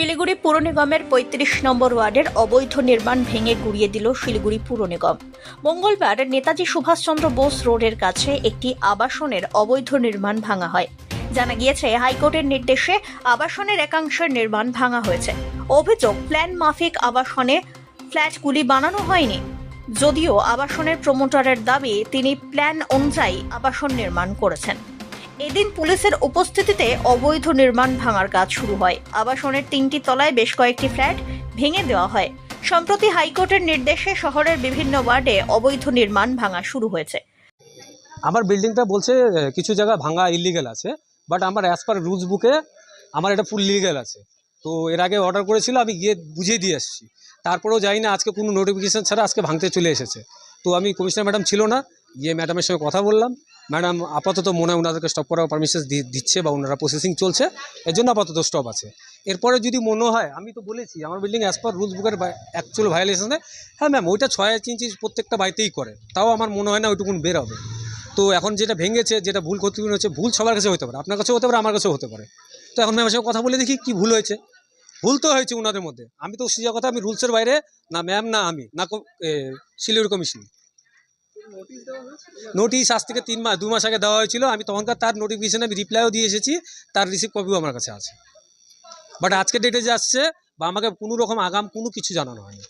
শিলিগুড়ি পুর নিগমের পঁয়ত্রিশ নম্বর ওয়ার্ডের অবৈধ নির্মাণ ভেঙে গুড়িয়ে দিল শিলিগুড়ি পুর নিগম। মঙ্গলবার নেতাজি সুভাষচন্দ্র বোস রোডের কাছে একটি আবাসনের অবৈধ নির্মাণ ভাঙা হয়। জানা গিয়েছে, হাইকোর্টের নির্দেশে আবাসনের একাংশের নির্মাণ ভাঙা হয়েছে। অভিযোগ, প্ল্যান মাফিক আবাসনে ফ্ল্যাটগুলি বানানো হয়নি। যদিও আবাসনের প্রমোটারের দাবি, তিনি প্ল্যান অনুযায়ী আবাসন নির্মাণ করেছেন। এদিন পুলিশের উপস্থিতিতে অবৈধ নির্মাণ ভাঙার কাজ শুরু হয়। আবাসনের তিনটি তলায় বেশ কয়েকটি ফ্ল্যাট ভেঙে দেওয়া হয়। সম্প্রতি হাইকোর্টের নির্দেশে শহরের বিভিন্ন ওয়ার্ডে অবৈধ নির্মাণ ভাঙা শুরু হয়েছে। আমার বিল্ডিংটা বলছে কিছু জায়গা ভাঙা ইলিগেল আছে বাট আমার অ্যাজ পার রুলস বুকে আমার এটা ফুল লিগেল আছে। তো এর আগে অর্ডার করেছিল, আমি গিয়ে বুঝিয়ে দিয়ে এসেছি তারপরেও যাই না আজকে কোনো নোটিফিকেশান ছাড়া আজকে ভাঙতে চলে এসেছে। তো আমি কমিশনার ম্যাডাম ছিল না, গিয়ে ম্যাডামের সঙ্গে কথা বললাম। ম্যাডাম, আপাতত মনে হয় ওনাদেরকে স্টপ করার পারমিশন দিচ্ছে বা ওনারা প্রসেসিং চলছে। এর জন্য আপাতত স্টপ আছে। এরপরে যদি মনে হয়, আমি তো বলেছি, আমার বিল্ডিং অ্যাজ পার রুলস বুকের অ্যাকচুয়াল ভায়োলেশনে হ্যাঁ ম্যাম ওইটা ছয় ইঞ্চি প্রত্যেকটা বাড়িতেই করে। তাও আমার মনে হয় না ওইটুকুন বের হবে তো এখন যেটা ভেঙেছে, যেটা ভুল ক্ষতিপূরণ হচ্ছে ভুল সবার কাছে হতে পারে। আপনার কাছেও হতে পারে, আমার কাছেও হতে পারে। তো এখন ম্যামের সঙ্গে কথা বলে দেখি কি ভুল হয়েছে। ভুল তো হয়েছে ওনাদের মধ্যে। আমি তো সোজা কথা, আমি রুলসের বাইরে, না ম্যাম না আমি, না শিলিগুড়ি কমিশন নোটিশ আজ থেকে তিন মাস দু মাস আগে দেওয়া হয়েছিল। আমি তখনকার তার নোটিফিকেশানে আমি রিপ্লাইও দিয়ে এসেছি। তার রিসিভ কপিও আমার কাছে আছে। বাট আজকে ডেটে যে আসছে বা আমাকে কোনো রকম আগাম কোনো কিছু জানানো হয়নি?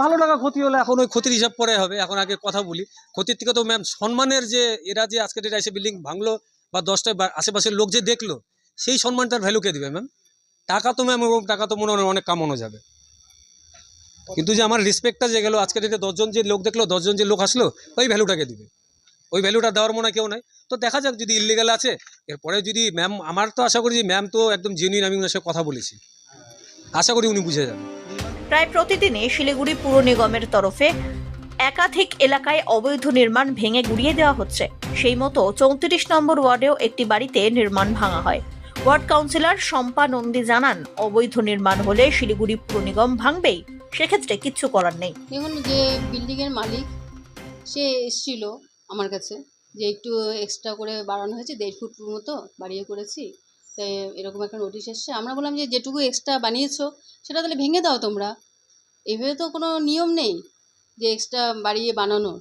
ভালো টাকা ক্ষতি হলে। এখন ওই ক্ষতির হিসাব পরে হবে। এখন আগে কথা বলি। ক্ষতির থেকে তো ম্যাম সম্মানের যে এরা যে আজকে ডেটে এসে বিল্ডিং ভাঙলো বা দশটা আশেপাশের লোক যে দেখল সেই সম্মানটার ভ্যালু কে দিবে ম্যাম টাকা তো ম্যাম ওরকম টাকা তো মনে হয় অনেক কামানো যাবে। কিন্তু যে আমার রেসপেক্টটা যে গেলো, আজকে ডেটে দশজন যে লোক দেখল, দশজন যে লোক আসলো, ওই ভ্যালুটাকে দিবে। ওই ভ্যালুটা দেওয়ার মনে কেউ নাই। তো দেখা যাক যদি ইলিগাল আছে, এরপরে যদি ম্যাম আমার তো আশা করি যে ম্যাম তো একদম জেনুইন আমি ওনার সাথে কথা বলেছি। আশা করি উনি বুঝে যাবেন। প্রায় প্রতিদিনই শিলিগুড়ি পুর নিগমের তরফে একাধিক এলাকায় অবৈধ নির্মাণ ভেঙে গুড়িয়ে দেওয়া হচ্ছে। সেই মতো চৌত্রিশ নম্বর ওয়ার্ডেও একটি বাড়িতে নির্মাণ ভাঙা হয়। ওয়ার্ড কাউন্সিলর শম্পা নন্দী জানান, অবৈধ নির্মাণ হলে শিলিগুড়ি পুর নিগম ভাঙবেই। সেক্ষেত্রে কিচ্ছু করার নেই। দেখুন যে বিল্ডিংয়ের মালিক, সে এসছিল আমার কাছে যে একটু এক্সট্রা করে বাড়ানো হয়েছে, দেড় ফুট মতো বাড়িয়ে করেছি। তাই এরকম একটা নোটিশ এসছে। আমরা বললাম যে, যেটুকু এক্সট্রা বানিয়েছো, সেটা তাহলে ভেঙে দাও তোমরা। এভাবে তো কোনো নিয়ম নেই যে এক্সট্রা বাড়িয়ে বানানোর।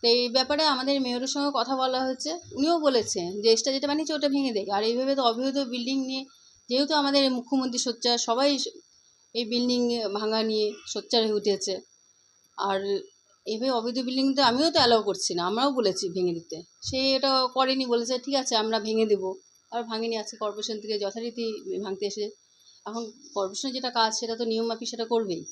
তো এই ব্যাপারে আমাদের মেয়রের সঙ্গে কথা বলা হয়েছে। উনিও বলেছেন যে এক্সট্রা যেটা বানিয়েছে, ওটা ভেঙে দেয় আর এইভাবে তো অবৈধ বিল্ডিং নিয়ে, যেহেতু আমাদের মুখ্যমন্ত্রী সোচ্চার, সবাই এই বিল্ডিং ভাঙা নিয়ে সোচ্চার হয়ে উঠেছে। আর এভাবে অবৈধ বিল্ডিং তো আমিও তো অ্যালাউ করছি না, আমরাও বলেছি ভেঙে দিতে। সে এটা করেনি, বলেছে, ঠিক আছে, আমরা ভেঙে দেবো। আর ভাঙেনি, আজকে কর্পোরেশন থেকে যথারীতি ভাঙতে এসে এখন কর্পোরেশনের যেটা কাজ, সেটা তো নিয়ম মাফিক সেটা করবেই।